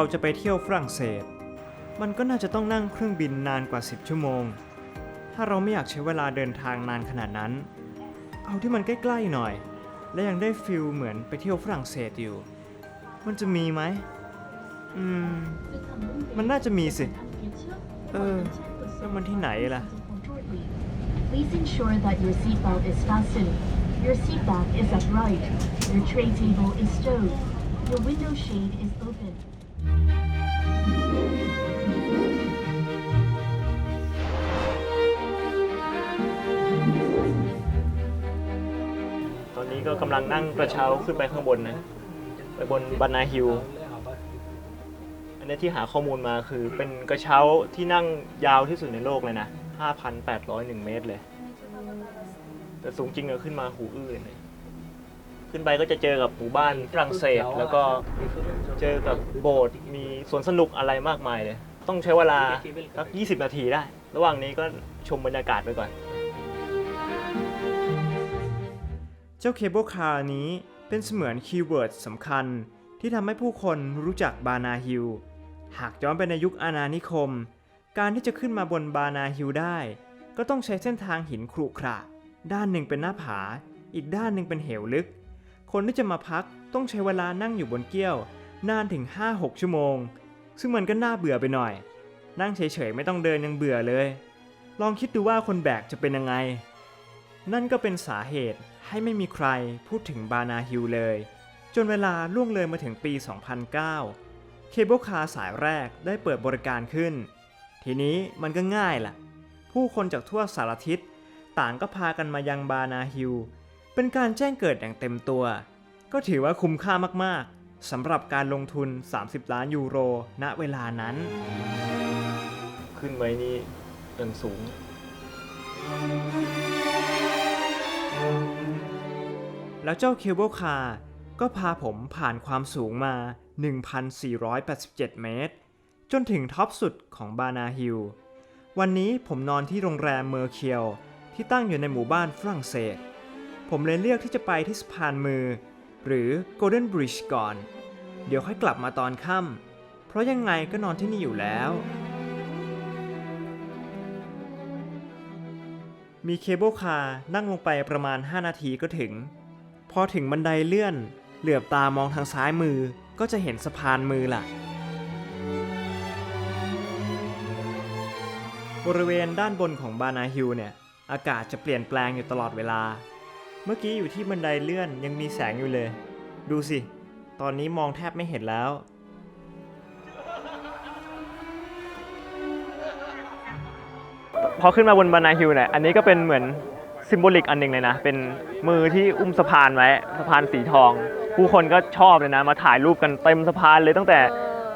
เราจะไปเที่ยวฝรั่งเศส มันก็น่าจะต้องนั่งเครื่องบินนานกว่า 10 ชั่วโมง ถ้าเราไม่อยากใช้เวลาเดินทางนานขนาดนั้น เอาที่มันใกล้ๆหน่อย และยังได้ฟิลเหมือนไปเที่ยวฝรั่งเศสอยู่ มันจะมีไหมอืม มันน่าจะมีสิ เออแล้วมันที่ไหนล่ะ Please ensure that your seatbelt is fastened. Your seat back is upright. Your tray table is stowed. Your window shade is open. ตอนนี้ก็กำลังนั่งกระเช้าขึ้นไปข้างบนนะ ไปบนบานาฮิลอันนี้ที่หาข้อมูลมาคือเป็นกระเช้าที่นั่งยาวที่สุดในโลกเลยนะ 5,801 เมตรเลย แต่สูงจริงอะขึ้นมาหูอื้อเลย ขึ้นไปก็จะเจอกับหมู่บ้านฝรั่งเศส แล้วก็เจอกับโบสถ์มีสวนสนุกอะไรมากมายเลย ต้องใช้เวลาสัก20 นาทีได้ ระหว่างนี้ก็ชมบรรยากาศไปก่อน เจ้าเคเบิลคาร์นี้เป็นเสมือนคีย์เวิร์ดสำคัญที่ทำให้ผู้คนรู้จักบานาฮิล หากย้อนไปในยุคอาณานิคม การที่จะขึ้นมาบนบานาฮิลได้ ก็ต้องใช้เส้นทางหินครุขระ ด้านหนึ่งเป็นหน้าผา อีกด้านหนึ่งเป็นเหวลึก คนที่จะมาพักต้องใช้เวลานั่งอยู่บนเกี้ยวนานถึง 5-6 ชั่วโมง ซึ่งมันก็น่าเบื่อไปหน่อย นั่งเฉยๆไม่ต้องเดินยังเบื่อเลย ลองคิดดูว่าคนแบกจะเป็นยังไง นั่นก็เป็นสาเหตุให้ไม่มีใครพูดถึงบานาฮิลเลย จนเวลาล่วงเลยมาถึงปี 2009 เคเบิลคาร์สายแรกได้เปิดบริการขึ้น ทีนี้มันก็ง่ายล่ะ ผู้คนจากทั่วสารทิศต่างก็พากันมายังบานาฮิล เป็นการแจ้งเกิดอย่างเต็มตัว ก็ถือว่าคุ้มค่ามากๆสำหรับการลงทุน 30 ล้านยูโร ณเวลานั้น ขึ้นไว้นี่เอินสูง แล้วเจ้าเคเบิลคาร์ก็พาผมผ่านความสูงมา 1,487 เมตร จนถึงท็อปสุดของบานาฮิล วันนี้ผมนอนที่โรงแรมเมอร์เคียว ที่ตั้งอยู่ในหมู่บ้านฝรั่งเศส ผมเลยเลือกที่จะไปที่สะพานมือ หรือ Golden Bridge ก่อน เดี๋ยวค่อยกลับมาตอนค่ำเพราะยังไงก็นอนที่นี่อยู่แล้ว มีเคเบิลคาร์นั่งลงไปประมาณ 5 นาทีก็ถึง พอถึงบันไดเลื่อน เหลือบตามองทางซ้ายมือก็จะเห็นสะพานมือล่ะบริเวณด้านบนของบานาฮิลเนี่ย อากาศจะเปลี่ยนแปลงอยู่ตลอดเวลา เมื่อกี้อยู่ที่บันไดเลื่อนยังมีแสงอยู่เลย ดูสิ ตอนนี้มองแทบไม่เห็นแล้ว พอขึ้นมาบนบานาฮิลเนี่ยอันนี้ก็เป็นเหมือนซิมโบลิกอันหนึ่งเลยนะ เป็นมือที่อุ้มสะพานไว้สะพานสีทอง ผู้คนก็ชอบเลยนะ มาถ่ายรูปกันเต็มสะพานเลยตั้งแต่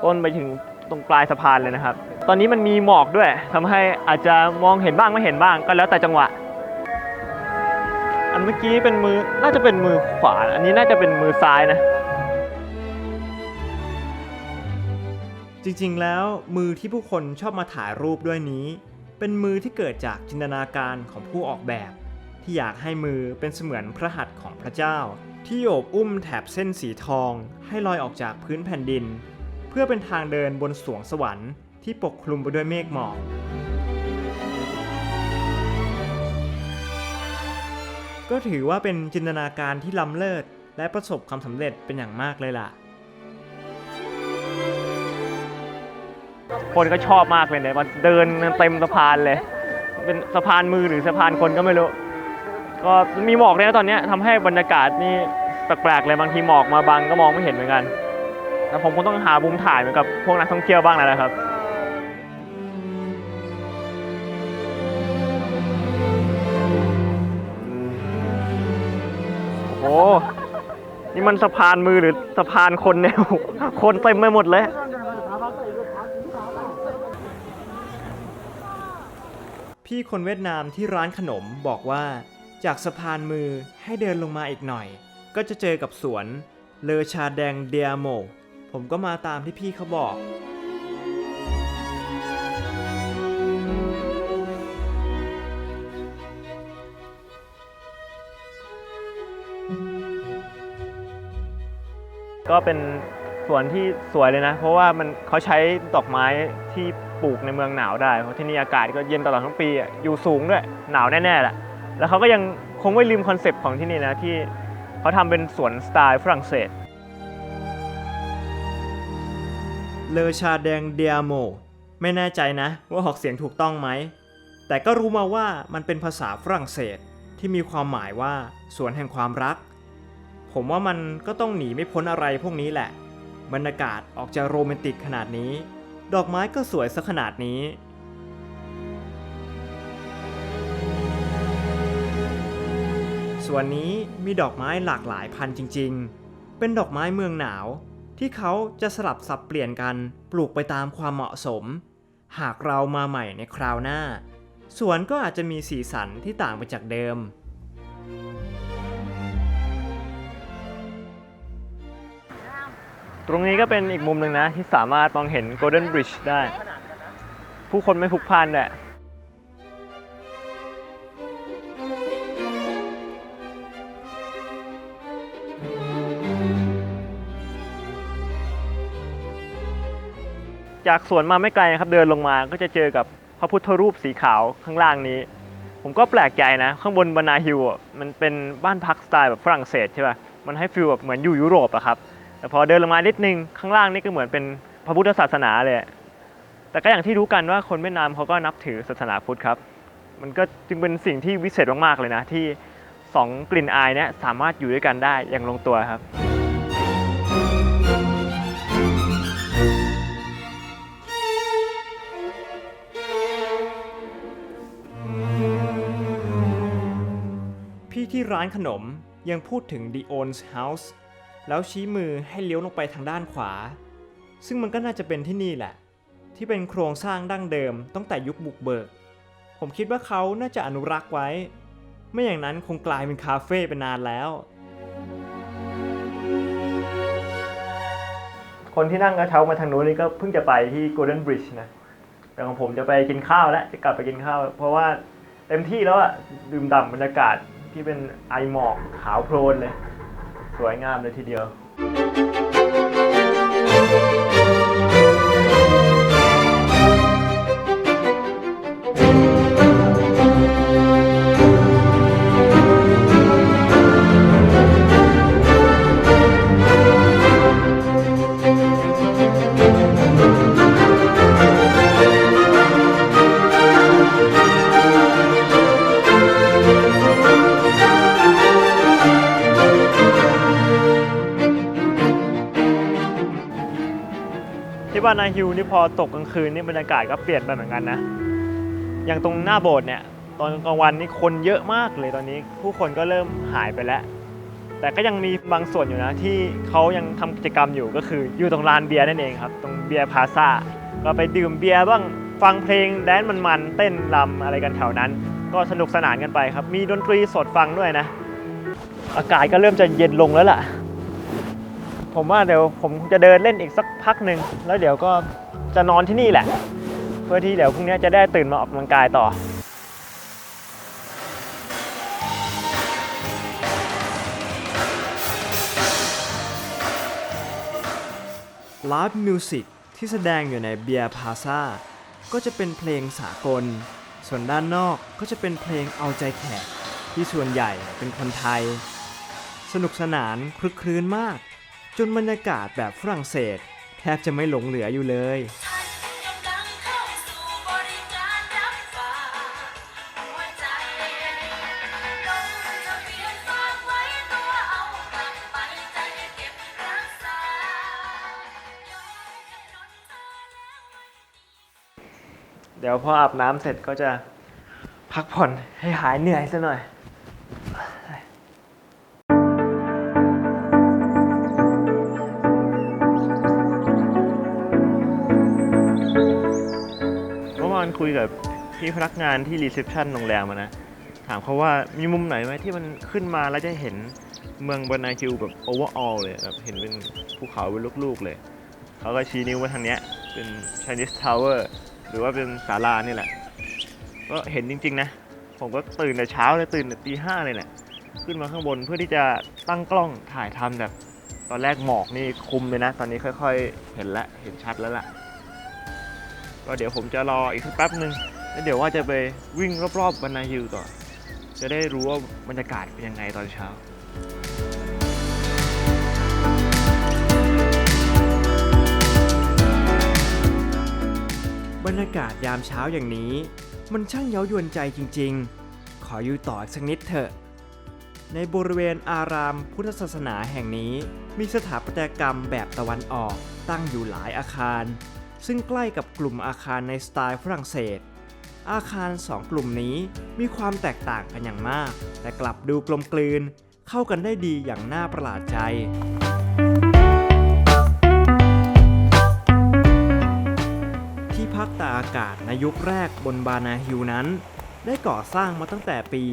ต้นไปถึงตรงปลายสะพานเลยนะครับ ตอนนี้มันมีหมอกด้วยทำให้อาจจะมองเห็นบ้างไม่เห็นบ้างก็แล้วแต่จังหวะ เมื่อกี้เป็นมือน่าจะเป็นมือขวา อันนี้น่าจะเป็นมือซ้ายนะ จริงๆแล้วมือที่ผู้คนชอบมาถ่ายรูปด้วยนี้ เป็นมือที่เกิดจากจินตนาการของผู้ออกแบบ ที่อยากให้มือเป็นเสมือนพระหัตถ์ของพระเจ้า ที่โอบอุ้มแถบเส้นสีทอง ให้ลอยออกจากพื้นแผ่นดิน เพื่อเป็นทางเดินบนสวงสวรรค์ที่ปกคลุมไปด้วยเมฆหมอก ก็ถือว่าเป็นจินตนาการที่ล้ำเลิศ และประสบความสำเร็จเป็นอย่างมากเลยล่ะ คนก็ชอบมากเลยเนี่ยมันเดินเต็มสะพานเลย เป็นสะพานมือหรือสะพานคนก็ไม่รู้ ก็มีหมอกเนี่ยตอนนี้ทำให้บรรยากาศนี่แปลกๆเลยบางทีหมอกมาบังก็มองไม่เห็นเหมือนกันแต่ผมคงต้องหามุมถ่ายเหมือนกับพวกนักท่องเที่ยวบ้างแล้วนะครับ นี่มันสะพานมือหรือสะพานคนเนี่ย คนเต็มไปหมดเลยพี่คนเวียดนามที่ร้านขนมบอกว่า จากสะพานมือให้เดินลงมาอีกหน่อย ก็จะเจอกับสวนเลอชาแดงเดียโม ผมก็มาตามที่พี่เขาบอก ก็เป็นสวนที่สวยเลยนะ เพราะว่ามันเขาใช้ดอกไม้ที่ปลูกในเมืองหนาวได้เพราะที่นี่อากาศก็เย็นตลอดทั้งปีอะอยู่สูงด้วยหนาวแน่ๆแหละแล้วเขาก็ยังคงไม่ลืมคอนเซปต์ของที่นี่นะที่เขาทำเป็นสวนสไตล์ฝรั่งเศส เลอชาแดงเดียโมไม่แน่ใจนะว่าออกเสียงถูกต้องไหม แต่ก็รู้มาว่ามันเป็นภาษาฝรั่งเศสที่มีความหมายว่า สวนแห่งความรัก ผมว่ามันก็ต้องหนีไม่พ้นอะไรพวกนี้แหละ บรรยากาศออกจะโรแมนติกขนาดนี้ ดอกไม้ก็สวยซะขนาดนี้ ส่วนนี้มีดอกไม้หลากหลายพันธุ์จริง ๆ เป็นดอกไม้เมืองหนาว ที่เขาจะสลับสับเปลี่ยนกันปลูกไปตามความเหมาะสม หากเรามาใหม่ในคราวหน้า สวนก็อาจจะมีสีสันที่ต่างไปจากเดิม ตรงนี้ก็เป็นอีกมุมหนึ่งนะ ที่สามารถมองเห็น Golden Bridge ได้ ผู้คนไม่พลุกพล่านแหละจากสวนมาไม่ไกลนะครับเดินลงมาก็จะเจอกับพระพุทธรูปสีขาวข้างล่างนี้ ผมก็แปลกใจนะ ข้างบนบานาฮิลมันเป็นบ้านพักสไตล์แบบฝรั่งเศสใช่ป่ะมันให้ฟีลแบบเหมือนอยู่ยุโรปอะครับ แต่พอเดินลงมานิดนึงข้างล่างนี่ก็เหมือนเป็นพระพุทธศาสนาเลยแต่ก็อย่างที่รู้กันว่าคนเวียดนามเขาก็นับถือศาสนาพุทธครับ มันก็จึงเป็นสิ่งที่วิเศษมากๆเลยนะที่สองกลิ่นอายเนี้ยสามารถอยู่ด้วยกันได้อย่างลงตัวครับ พี่ที่ร้านขนมยังพูดถึง The Owns House แล้วชี้มือให้เลี้ยวลงไปทางด้านขวา ซึ่งมันก็น่าจะเป็นที่นี่แหละ ที่เป็นโครงสร้างดั้งเดิมตั้งแต่ยุคบุกเบิก ผมคิดว่าเขาน่าจะอนุรักษ์ไว้ ไม่อย่างนั้นคงกลายเป็นคาเฟ่ไปนานแล้ว คนที่นั่งกระเช้ามาทางนู้นนี่ก็เพิ่งจะไปที่ Golden Bridge นะ แต่ของผมจะไปกินข้าวแล้วจะกลับไปกินข้าว เพราะว่าเต็มที่แล้วอะดื่มด่ำบรรยากาศที่เป็นไอหมอกขาวโพลนเลย สวยงามเลยทีเดียว ที่บ้านนาฮิลนี่พอตกกลางคืนนี่บรรยากาศก็เปลี่ยนไปเหมือนกันนะ อย่างตรงหน้าโบสถ์เนี่ยตอนกลางวันนี่คนเยอะมากเลยตอนนี้ ผู้คนก็เริ่มหายไปแล้ว แต่ก็ยังมีบางส่วนอยู่นะ ที่เขายังทำกิจกรรมอยู่ก็คืออยู่ตรงลานเบียร์นั่นเองครับ ตรงเบียร์พาซาก็ไปดื่มเบียร์บ้างฟังเพลงแดนซ์มันๆเต้นรำอะไรกันแถวนั้น ก็สนุกสนานกันไปครับ มีดนตรีสดฟังด้วยนะ อากาศก็เริ่มจะเย็นลงแล้วล่ะ ผมว่าเดี๋ยวผมจะเดินเล่นอีกสักพักหนึ่งแล้วเดี๋ยวก็จะนอนที่นี่แหละ เพื่อที่เดี๋ยวพรุ่งนี้จะได้ตื่นมาออกกำลังกายต่อไลฟ์มิวสิกที่แสดงอยู่ในเบียร์พาซาก็จะเป็นเพลงสากล ส่วนด้านนอกก็จะเป็นเพลงเอาใจแขกที่ส่วนใหญ่เป็นคนไทย สนุกสนานคลึกครื้นมาก จนบรรยากาศแบบฝรั่งเศส แทบจะไม่หลงเหลืออยู่เลย เดี๋ยวพออาบน้ำเสร็จก็จะพักผ่อนให้หายเหนื่อยซะหน่อย คุยกับพี่พนักงานที่รีเซพชันโรงแรมอะนะ ถามเขาว่ามีมุมไหนไหมที่มันขึ้นมาแล้วจะเห็นเมืองบานาคิวแบบโอเวอร์ออลเลยแบบเห็นเป็นภูเขาเป็นลูกๆเลย เขาก็ชี้นิ้วมาทางเนี้ยเป็น Chinese Tower หรือว่าเป็นศาลานี่แหละ ก็เห็นจริง ๆ นะ ผมก็ตื่นแต่เช้าเลยตื่นแต่ตีห้าเลยแหละ ขึ้นมาข้างบนเพื่อที่จะตั้งกล้องถ่ายทำแบบ ตอนแรกหมอกนี่คุมเลยนะ ตอนนี้ค่อย ๆ เห็นแล้วเห็นชัดแล้วล่ะ ก็เดี๋ยวผมจะรออีกสักแป๊บหนึ่งแล้วเดี๋ยวว่าจะไปวิ่งรอบๆบรรนาฮิลต่อจะได้รู้ว่าบรรยากาศเป็นยังไงตอนเช้าบรรยากาศยามเช้าอย่างนี้ มันช่างเย้ายวนใจจริงๆ ขออยู่ต่ออกสักนิดเถอะ ในบริเวณอารามพุทธศาสนาแห่งนี้ มีสถาปัตยกรรมแบบตะวันออกตั้งอยู่หลายอาคาร ซึ่งใกล้กับกลุ่มอาคารในสไตล์ฝรั่งเศส อาคารสองกลุ่มนี้มีความแตกต่างกันอย่างมาก แต่กลับดูกลมกลืน เข้ากันได้ดีอย่างน่าประหลาดใจ ที่พักตากอากาศในยุคแรกบนบานาฮิลนั้น ได้ก่อสร้างมาตั้งแต่ปี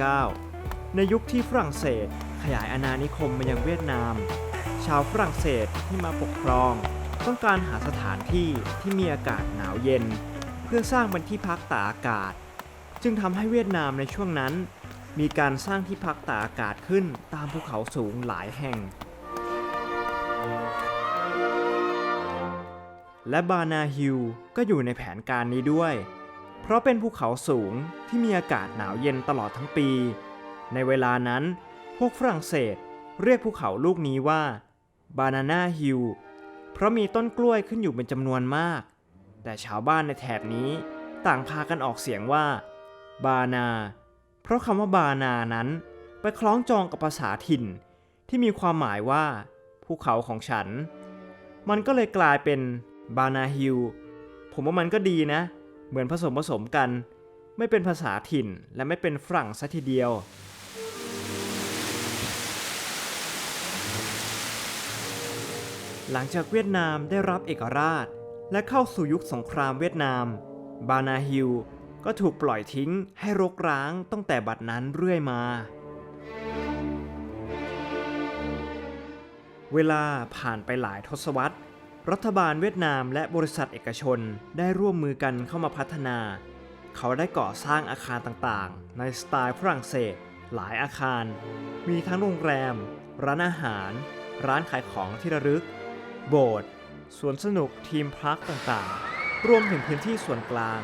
1919 ในยุคที่ฝรั่งเศสขยายอาณานิคมมายังเวียดนาม ชาวฝรั่งเศสที่มาปกครอง ต้องการหาสถานที่ที่มีอากาศหนาวเย็น เพื่อสร้างเป็นที่พักตากอากาศ จึงทำให้เวียดนามในช่วงนั้น มีการสร้างที่พักตากอากาศขึ้นตามภูเขาสูงหลายแห่ง และบานาฮิลก็อยู่ในแผนการนี้ด้วย เพราะเป็นภูเขาสูงที่มีอากาศหนาวเย็นตลอดทั้งปี ในเวลานั้น พวกฝรั่งเศสเรียกภูเขาลูกนี้ว่าบานาน่าฮิล ราะมีต้นกล้วยขึ้นอยู่เป็นจำนวนมาก แต่ชาวบ้านในแถบนี้ต่างพากันออกเสียงว่า บานา เพราะคำว่าบานานั้น ไปคล้องจองกับภาษาถิ่น ที่มีความหมายว่า ภูเขาของฉัน มันก็เลยกลายเป็นบานาฮิลผมว่ามันก็ดีนะ เหมือนผสมผสมกัน ไม่เป็นภาษาถิ่นและไม่เป็นฝรั่งซะทีเดียว หลังจากเวียดนามได้รับเอกราช และเข้าสู่ยุคสงครามเวียดนาม บานาฮิลก็ถูกปล่อยทิ้งให้รกร้างตั้งแต่บัดนั้นเรื่อยมา เวลาผ่านไปหลายทศวรรษ รัฐบาลเวียดนามและบริษัทเอกชนได้ร่วมมือกันเข้ามาพัฒนา เขาได้ก่อสร้างอาคารต่างๆ ในสไตล์ฝรั่งเศส หลายอาคาร มีทั้งโรงแรม ร้านอาหาร ร้านขายของที่ระลึก โบสถ์สวนสนุกทีมพักต่างๆ รวมถึงพื้นที่ส่วนกลาง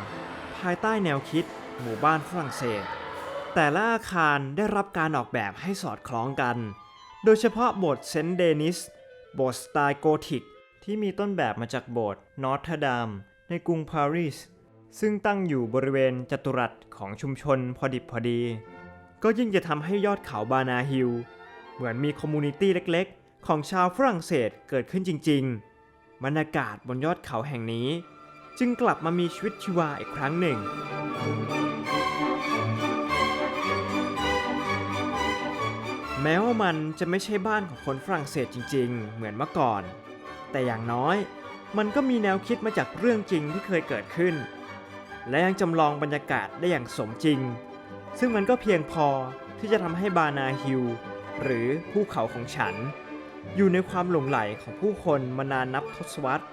ภายใต้แนวคิด หมู่บ้านฝรั่งเศส แต่ละอาคารได้รับการออกแบบให้สอดคล้องกัน โดยเฉพาะโบสถ์เซนต์เดนิส โบสถ์สไตล์โกธิก ที่มีต้นแบบมาจากโบสถ์นอร์ทดามในกรุงปารีส ซึ่งตั้งอยู่บริเวณจัตุรัสของชุมชนพอดิบพอดี ก็ยิ่งจะทำให้ยอดเขาบานาฮิล เหมือนมีคอมมูนิตี้เล็กๆ ของชาวฝรั่งเศสเกิดขึ้นจริงๆบรรยากาศบนยอดเขาแห่งนี้ จึงกลับมามีชีวิตชีวาอีกครั้งหนึ่ง แม้ว่ามันจะไม่ใช่บ้านของคนฝรั่งเศสจริง ๆ เหมือนเมื่อก่อน แต่อย่างน้อยมันก็มีแนวคิดมาจากเรื่องจริงที่เคยเกิดขึ้น และยังจำลองบรรยากาศได้อย่างสมจริง ซึ่งมันก็เพียงพอที่จะทำให้บานาฮิลหรือภูเขาของฉัน อยู่ในความหลงไหลของผู้คนมานานนับทศวรรษ